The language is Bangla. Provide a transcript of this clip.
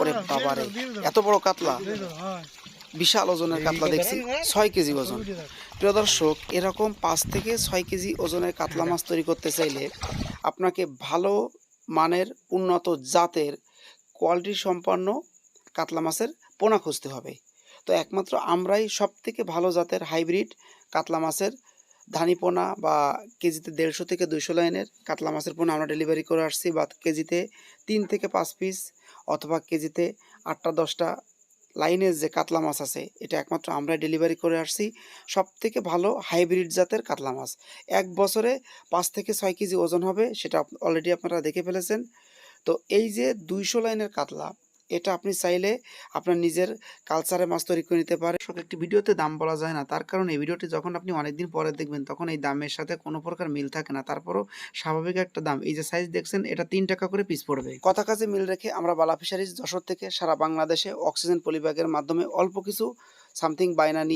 ওরে বাবারে এত বড় কাতলা। বিশাল ওজনের কাতলা দেখছি। ছয় কেজি ওজন। প্রিয় দর্শক এরকম পাঁচ থেকে ছয় কেজি ওজনের কাতলা মাছ তৈরি করতে চাইলে আপনাকে ভালো মানের উন্নত জাতের কোয়ালিটি সম্পন্ন কাতলা মাছের পোনা খুঁজতে হবে। তো একমাত্র আমরাই সব থেকে ভালো জাতের হাইব্রিড কাতলা মাছের ধানি পোনা বা কেজিতে দেড়শো থেকে দুইশো লাইনের কাতলা মাছের পোনা আমরা ডেলিভারি করে আসছি বা কেজিতে তিন থেকে পাঁচ পিস অথবা কেজিতে আটটা, দশটা লাইনের যে কাতলা মাছ আছে, এটা একমাত্র আমরা ডেলিভারি করে আসছি। সব থেকে ভালো হাইব্রিড জাতের কাতলা মাছ। এক বছরে পাঁচ থেকে ছয় কেজি ওজন হবে, সেটা অলরেডি আপনারা দেখে ফেলেছেন। তো এই যে দুইশো লাইনের কাতলা এটা আপনি চাইলে আপনার নিজের কালচারে মাছ তৈরি করে নিতে পারে সব একটি ভিডিওতে দাম বলা যায় না। তার কারণে এই ভিডিওটি যখন আপনি অনেকদিন পরে দেখবেন, তখন এই দামের সাথে কোনো প্রকার মিল থাকে না। তারপরও স্বাভাবিক একটা দাম। এই যে সাইজ দেখছেন, এটা তিন টাকা করে পিস পড়বে। কথা কাছে মিল রেখে আমরা বালা ফিশারিজ যশোর থেকে সারা বাংলাদেশে অক্সিজেন পলিব্যাগের মাধ্যমে অল্প কিছু সামথিং বায়না নিয়ে